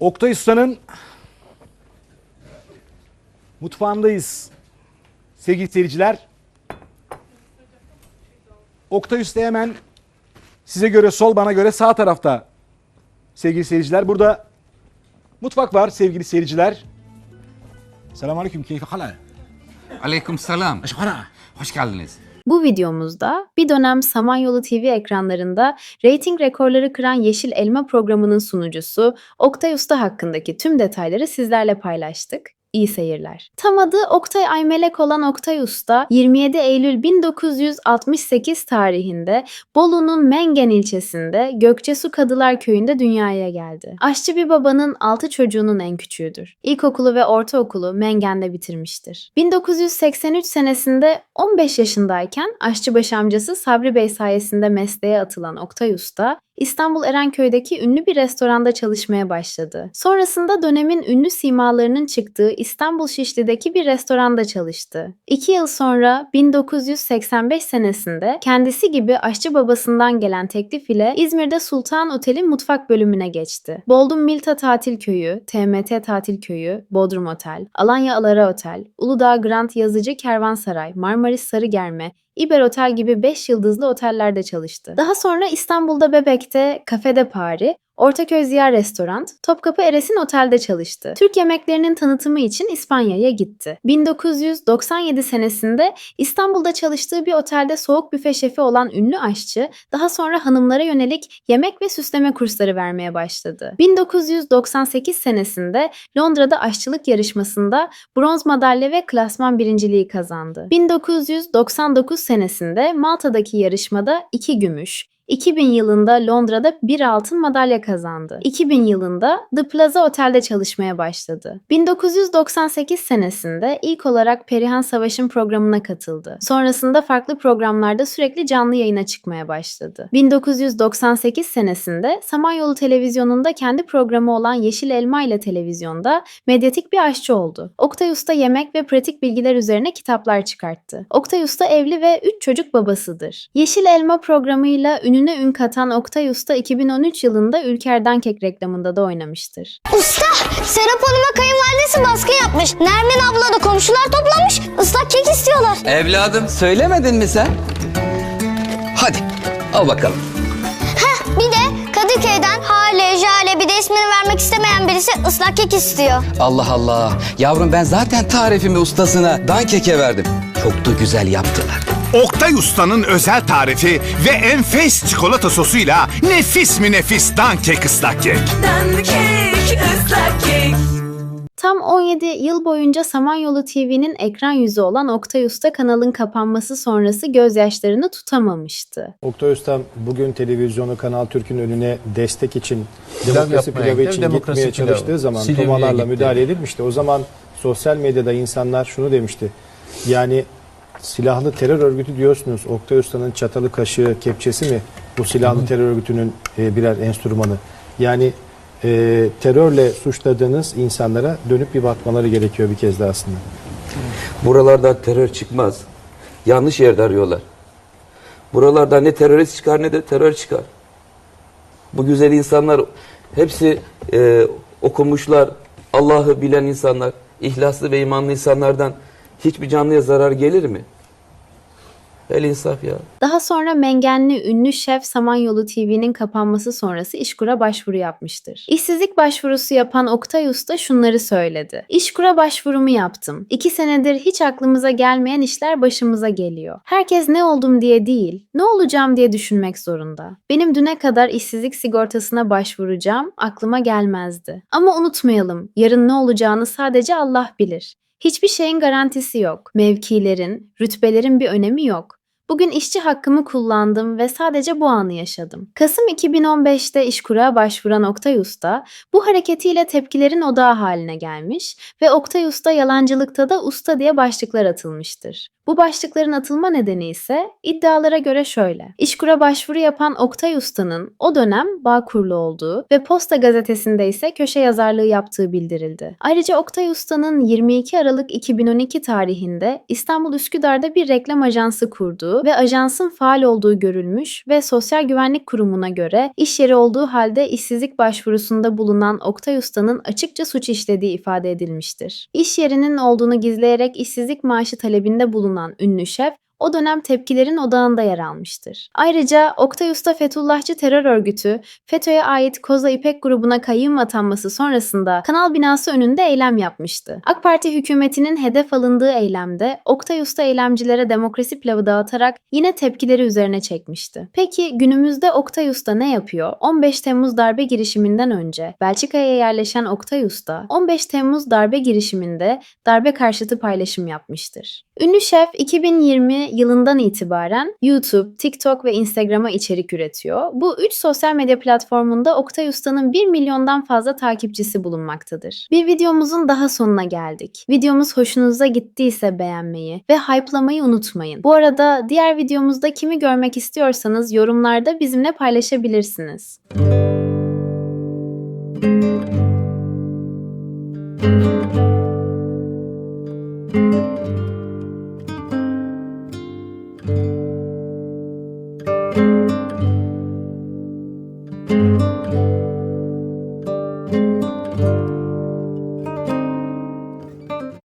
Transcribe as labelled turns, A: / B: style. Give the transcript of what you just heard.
A: Oktay Usta'nın mutfağındayız. Sevgili seyirciler. Oktay Usta hemen size göre sol bana göre sağ tarafta sevgili seyirciler. Burada mutfak var sevgili seyirciler. Selamünaleyküm. Keyfe hala?
B: Aleyküm selam. Hoş geldiniz.
C: Bu videomuzda bir dönem Samanyolu TV ekranlarında reyting rekorları kıran Yeşil Elma programının sunucusu Oktay Usta hakkındaki tüm detayları sizlerle paylaştık. İyi seyirler. Tam adı Oktay Aymelek olan Oktay Usta 27 Eylül 1968 tarihinde Bolu'nun Mengen ilçesinde Gökçesu Kadılar köyünde dünyaya geldi. Aşçı bir babanın 6 çocuğunun en küçüğüdür. İlkokulu ve ortaokulu Mengen'de bitirmiştir. 1983 senesinde 15 yaşındayken aşçıbaşı amcası Sabri Bey sayesinde mesleğe atılan Oktay Usta, İstanbul Erenköy'deki ünlü bir restoranda çalışmaya başladı. Sonrasında dönemin ünlü simalarının çıktığı İstanbul Şişli'deki bir restoranda çalıştı. İki yıl sonra 1985 senesinde kendisi gibi aşçı babasından gelen teklif ile İzmir'de Sultan Otel'in mutfak bölümüne geçti. Boldum Milta Tatil Köyü, TMT Tatil Köyü, Bodrum Otel, Alanya Alara Otel, Uludağ Grand Yazıcı Kervansaray, Marmaris Sarıgerme, İber Otel gibi 5 yıldızlı otellerde çalıştı. Daha sonra İstanbul'da Bebek'te Kafede Pari, Ortaköy Ziya Restoran, Topkapı Eresin Otel'de çalıştı. Türk yemeklerinin tanıtımı için İspanya'ya gitti. 1997 senesinde İstanbul'da çalıştığı bir otelde soğuk büfe şefi olan ünlü aşçı, daha sonra hanımlara yönelik yemek ve süsleme kursları vermeye başladı. 1998 senesinde Londra'da aşçılık yarışmasında bronz madalya ve klasman birinciliği kazandı. 1999 senesinde Malta'daki yarışmada 2 gümüş, 2000 yılında Londra'da bir altın madalya kazandı. 2000 yılında The Plaza Otel'de çalışmaya başladı. 1998 senesinde ilk olarak Perihan Savaş'ın programına katıldı. Sonrasında farklı programlarda sürekli canlı yayına çıkmaya başladı. 1998 senesinde Samanyolu Televizyonu'nda kendi programı olan Yeşil Elma ile televizyonda medyatik bir aşçı oldu. Oktay Usta yemek ve pratik bilgiler üzerine kitaplar çıkarttı. Oktay Usta evli ve 3 çocuk babasıdır. Yeşil Elma programıyla ününe ün katan Oktay Usta 2013 yılında Ülker'den kek reklamında da oynamıştır.
D: Usta, Serap Hanım'a kayınvalidesi baskı yapmış. Nermin abla da komşular toplamış. Islak kek istiyorlar.
B: Evladım söylemedin mi sen? Hadi al bakalım.
D: Heh, bir de Kadıköy'den Hale, Jale bir de ismini vermek istemeyen birisi ıslak kek istiyor.
B: Allah Allah. Yavrum ben zaten tarifimi ustasına dankeke verdim. Çok da güzel yaptılar.
E: Oktay Usta'nın özel tarifi ve enfes çikolata sosuyla nefis mi nefis dankek ıslak kek.
F: Dandı kek, ıslak kek.
C: Tam 17 yıl boyunca Samanyolu TV'nin ekran yüzü olan Oktay Usta kanalın kapanması sonrası gözyaşlarını tutamamıştı.
G: Oktay Ustam bugün televizyonu Kanal Türk'ün önüne destek için demokrasi
H: yapmaya
G: pilavı için
H: demokrasi
G: gitmeye
H: pilavı.
G: çalıştığı zaman
H: Silivri'ye
G: tomalarla
H: gitti.
G: müdahale edilmişti. O zaman sosyal medyada insanlar şunu demişti. Yani silahlı terör örgütü diyorsunuz. Oktay Usta'nın çatalı, kaşığı, kepçesi mi bu silahlı terör örgütünün e, birer enstrümanı? Yani e, terörle suçladığınız insanlara dönüp bir bakmaları gerekiyor bir kez daha aslında.
I: Buralardan terör çıkmaz. Yanlış yerde arıyorlar. Buralardan ne terörist çıkar ne de terör çıkar. Bu güzel insanlar hepsi e, okumuşlar, Allah'ı bilen insanlar, ihlaslı ve imanlı insanlardan hiçbir canlıya zarar gelir mi? El insaf ya.
C: Daha sonra Mengenli ünlü şef Samanyolu TV'nin kapanması sonrası İşkur'a başvuru yapmıştır. İşsizlik başvurusu yapan Oktay Usta şunları söyledi. İşkur'a başvurumu yaptım. İki senedir hiç aklımıza gelmeyen işler başımıza geliyor. Herkes ne oldum diye değil, ne olacağım diye düşünmek zorunda. Benim düne kadar işsizlik sigortasına başvuracağım aklıma gelmezdi. Ama unutmayalım, yarın ne olacağını sadece Allah bilir. Hiçbir şeyin garantisi yok. Mevkilerin, rütbelerin bir önemi yok. Bugün işçi hakkımı kullandım ve sadece bu anı yaşadım. Kasım 2015'te İşkur'a başvuran Oktay Usta, bu hareketiyle tepkilerin odağı haline gelmiş ve Oktay Usta yalancılıkta da usta diye başlıklar atılmıştır. Bu başlıkların atılma nedeni ise iddialara göre şöyle. İşkur'a başvuru yapan Oktay Usta'nın o dönem Bağkurlu olduğu ve Posta gazetesinde ise köşe yazarlığı yaptığı bildirildi. Ayrıca Oktay Usta'nın 22 Aralık 2012 tarihinde İstanbul Üsküdar'da bir reklam ajansı kurduğu ve ajansın faal olduğu görülmüş ve Sosyal Güvenlik Kurumu'na göre iş yeri olduğu halde işsizlik başvurusunda bulunan Oktay Usta'nın açıkça suç işlediği ifade edilmiştir. İş yerinin olduğunu gizleyerek işsizlik maaşı talebinde bulunan ünlü şef o dönem tepkilerin odağında yer almıştır. Ayrıca Oktay Usta Fethullahçı terör örgütü FETÖ'ye ait Koza İpek grubuna kayyum atanması sonrasında kanal binası önünde eylem yapmıştı. AK Parti hükümetinin hedef alındığı eylemde Oktay Usta eylemcilere demokrasi pilavı dağıtarak yine tepkileri üzerine çekmişti. Peki günümüzde Oktay Usta ne yapıyor? 15 Temmuz darbe girişiminden önce Belçika'ya yerleşen Oktay Usta 15 Temmuz darbe girişiminde darbe karşıtı paylaşım yapmıştır. Ünlü şef 2020 yılından itibaren YouTube, TikTok ve Instagram'a içerik üretiyor. Bu üç sosyal medya platformunda Oktay Usta'nın 1 milyondan fazla takipçisi bulunmaktadır. Bir videomuzun daha sonuna geldik. Videomuz hoşunuza gittiyse beğenmeyi ve hype'lamayı unutmayın. Bu arada diğer videomuzda kimi görmek istiyorsanız yorumlarda bizimle paylaşabilirsiniz.